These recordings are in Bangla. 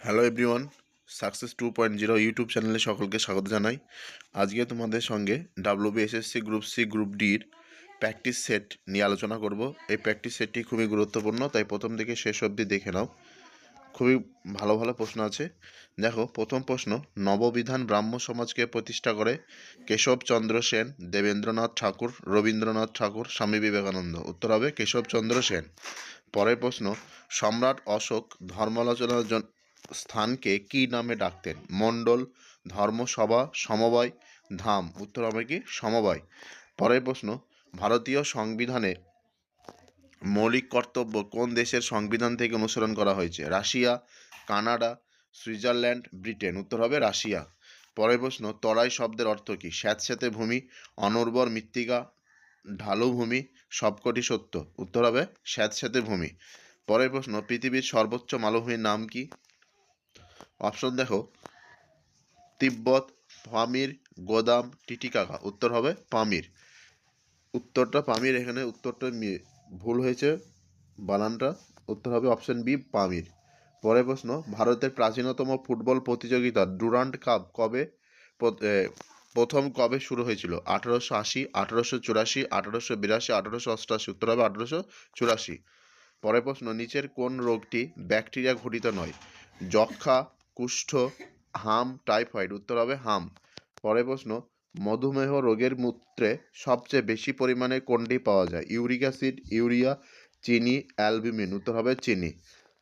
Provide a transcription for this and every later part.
Hello everyone success two point zero YouTube চ্যানেলে সকলকে স্বাগত জানাই। আজকে তোমাদের সঙ্গে ডাব্লিউবিএসএসসি গ্রুপ সি গ্রুপ ডির প্র্যাকটিস সেট নিয়ে আলোচনা করব। এই প্র্যাকটিস সেটটি খুবই গুরুত্বপূর্ণ, তাই প্রথম থেকে শেষ অবধি দেখে নাও। খুবই ভালো ভালো প্রশ্ন আছে। দেখো, প্রথম প্রশ্ন, নববিধান ব্রাহ্ম সমাজকে প্রতিষ্ঠা করে কেশবচন্দ্র সেন, দেবেন্দ্রনাথ ঠাকুর, রবীন্দ্রনাথ ঠাকুর, স্বামী বিবেকানন্দ। উত্তর হবে কেশবচন্দ্র সেন। পরের প্রশ্ন, সম্রাট অশোক ধর্মালোচনার স্থানকে কী নামে ডাকতেন? মণ্ডল, ধর্মসভা, সমবায়, ধাম। উত্তর হবে কি সমবায়। পরের প্রশ্ন, ভারতীয় সংবিধানে মৌলিক কর্তব্য কোন দেশের সংবিধান থেকে অনুসরণ করা হয়েছে? Russia, Canada, Switzerland, Britain. উত্তর হবে রাশিয়া। পরের প্রশ্ন, তরাই শব্দের অর্থ কী? স্যাঁতস্যাঁতে ভূমি, অনুর্বর মৃত্তিকা, ঢালু ভূমি, সবকটি সত্য। উত্তর হবে স্যাঁতস্যাঁতে ভূমি। পরের প্রশ্ন, পৃথিবীর সর্বোচ্চ মালভূমির নাম কি? অপশন দেখো। তিব্বত পামির গোদাম টিটিকাকা উত্তর হবে পামির। উত্তরটা পামির, এখানে উত্তরটা ভুল হয়েছে বানানটা। উত্তর হবে অপশন বি, পামির। পরের প্রশ্ন, ভারতের প্রাচীনতম ফুটবল প্রতিযোগিতা ডুরান্ড কাপ কবে প্রথম কবে শুরু হয়েছিল? আঠারোশো আশি, আঠারোশো চুরাশি, আঠারোশো বিরাশি, আঠারোশো অষ্টআশি উত্তর হবে আঠারোশো চুরাশি। পরের প্রশ্ন, নিচের কোন রোগটি ব্যাকটেরিয়া ঘটিত নয়? যক্ষা কুষ্ঠ, হাম, টাইফয়েড। উত্তর হবে হাম। পরের প্রশ্ন, মধুমেহ রোগের মূত্রে সবচেয়ে বেশি পরিমাণে কোনটি পাওয়া যায়? ইউরিক অ্যাসিড, ইউরিয়া, চিনি, অ্যালবিমিন। উত্তর হবে চিনি।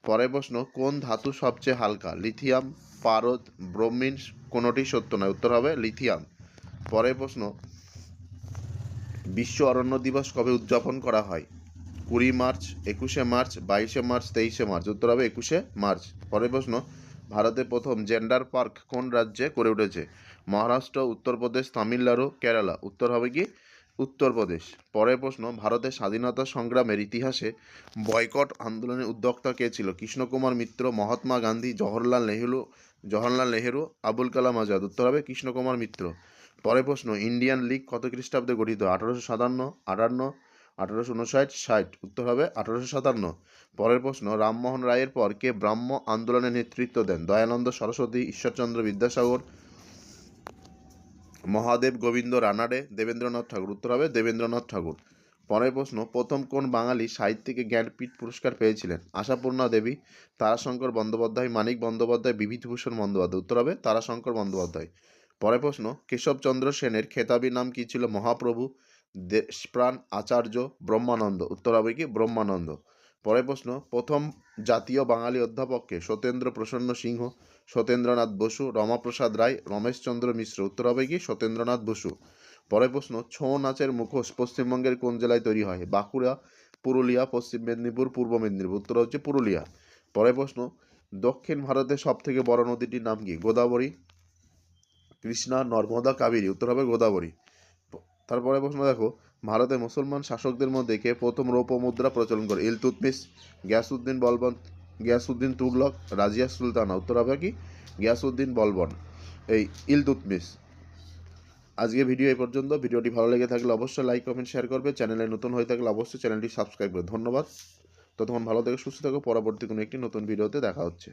পরের প্রশ্ন, কোন ধাতু সবচেয়ে হালকা? লিথিয়াম, পারদ, ব্রোমিন, কোনোটি সত্য নয়। উত্তর হবে লিথিয়াম। পরের প্রশ্ন, বিশ্ব অরণ্য দিবস কবে উদযাপন করা হয়? কুড়ি মার্চ, একুশে মার্চ, বাইশে মার্চ, তেইশে মার্চ। উত্তর হবে একুশে মার্চ। পরের প্রশ্ন ভারতের প্রথম জেন্ডার পার্ক কোন রাজ্যে করে উঠেছে? মহারাষ্ট্র, উত্তরপ্রদেশ, তামিলনাড়ু, কেরালা। উত্তর হবে কি? উত্তরপ্রদেশ। পরের প্রশ্ন, ভারতের স্বাধীনতা সংগ্রামের ইতিহাসে বয়কট আন্দোলনের উদ্যোক্তা কে ছিল? কৃষ্ণকুমার মিত্র, মহাত্মা গান্ধী, জওহরলাল নেহরু, জওহরলাল নেহেরু, আবুল কালাম আজাদ। উত্তর হবে কৃষ্ণকুমার মিত্র। পরের প্রশ্ন, ইন্ডিয়ান লীগ কত খ্রিস্টাব্দে গঠিত? আঠারোশো সাতান্ন, আটান্ন আঠারোশো উনষাট ষাট, উত্তর হবে আঠারোশো সাতান্ন। পরের প্রশ্ন, রামমোহন রায়ের পর কে ব্রাহ্ম আন্দোলনের নেতৃত্ব দেন? দয়ানন্দ সরস্বতী, ঈশ্বরচন্দ্র বিদ্যাসাগর, মহাদেব গোবিন্দ রানাডে, দেবেন্দ্রনাথ ঠাকুর। উত্তর হবে দেবেন্দ্রনাথ ঠাকুর। পরের প্রশ্ন, প্রথম কোন বাঙালি সাহিত্যিকে জ্ঞানপীঠ পুরস্কার পেয়েছিলেন? আশাপূর্ণা দেবী, তারাশঙ্কর বন্দ্যোপাধ্যায়, মানিক বন্দ্যোপাধ্যায়, বিভূতিভূষণ বন্দ্যোপাধ্যায়। উত্তর হবে তারাশঙ্কর বন্দ্যোপাধ্যায়। পরের প্রশ্ন, কেশবচন্দ্র সেনের খেতাবি নাম কী ছিল মহাপ্রভু? দেশপ্রাণ আচার্য ব্রহ্মানন্দ উত্তর হবে কি ব্রহ্মানন্দ। পরের প্রশ্ন, প্রথম জাতীয় বাঙালি অধ্যাপককে সত্যেন্দ্র প্রসন্ন সিংহ, সত্যেন্দ্রনাথ বসু, রমাপ্রসাদ রায় রমেশচন্দ্র মিশ্র উত্তর হবে কি সত্যেন্দ্রনাথ বসু। পরের প্রশ্ন, ছৌ নাচের মুখোশ পশ্চিমবঙ্গের কোন জেলায় তৈরি হয়? বাঁকুড়া, পুরুলিয়া, পশ্চিম মেদিনীপুর, পূর্ব মেদিনীপুর, উত্তর হচ্ছে পুরুলিয়া। পরের প্রশ্ন, দক্ষিণ ভারতের সবথেকে বড় নদীটির নাম কি? গোদাবরী, কৃষ্ণা, নর্মদা, কাবেরী, উত্তর হবে গোদাবরী। তারপরে প্রশ্ন দেখো ভারতে মুসলমান শাসকদের মধ্যে কে প্রথম রৌপ্য মুদ্রা প্রচলন করে? ইলতুতমিশ গিয়াসুদ্দিন বলবন গিয়াসুদ্দিন তুগলক, রাজিয়া সুলতানা। উত্তর হবে কি? গিয়াসুদ্দিন বলবন। এই ইলতুতমিস আজকে ভিডিও এই পর্যন্ত। ভিডিওটি ভালো লেগে থাকলে অবশ্যই লাইক, কমেন্ট, শেয়ার করবে। চ্যানেলে নতুন হয়ে থাকলে অবশ্যই চ্যানেলটি সাবস্ক্রাইব করবে ধন্যবাদ। ততক্ষণ ভালো থেকে, সুস্থ থাকো। পরবর্তী কোনো একটি নতুন ভিডিওতে দেখা হচ্ছে।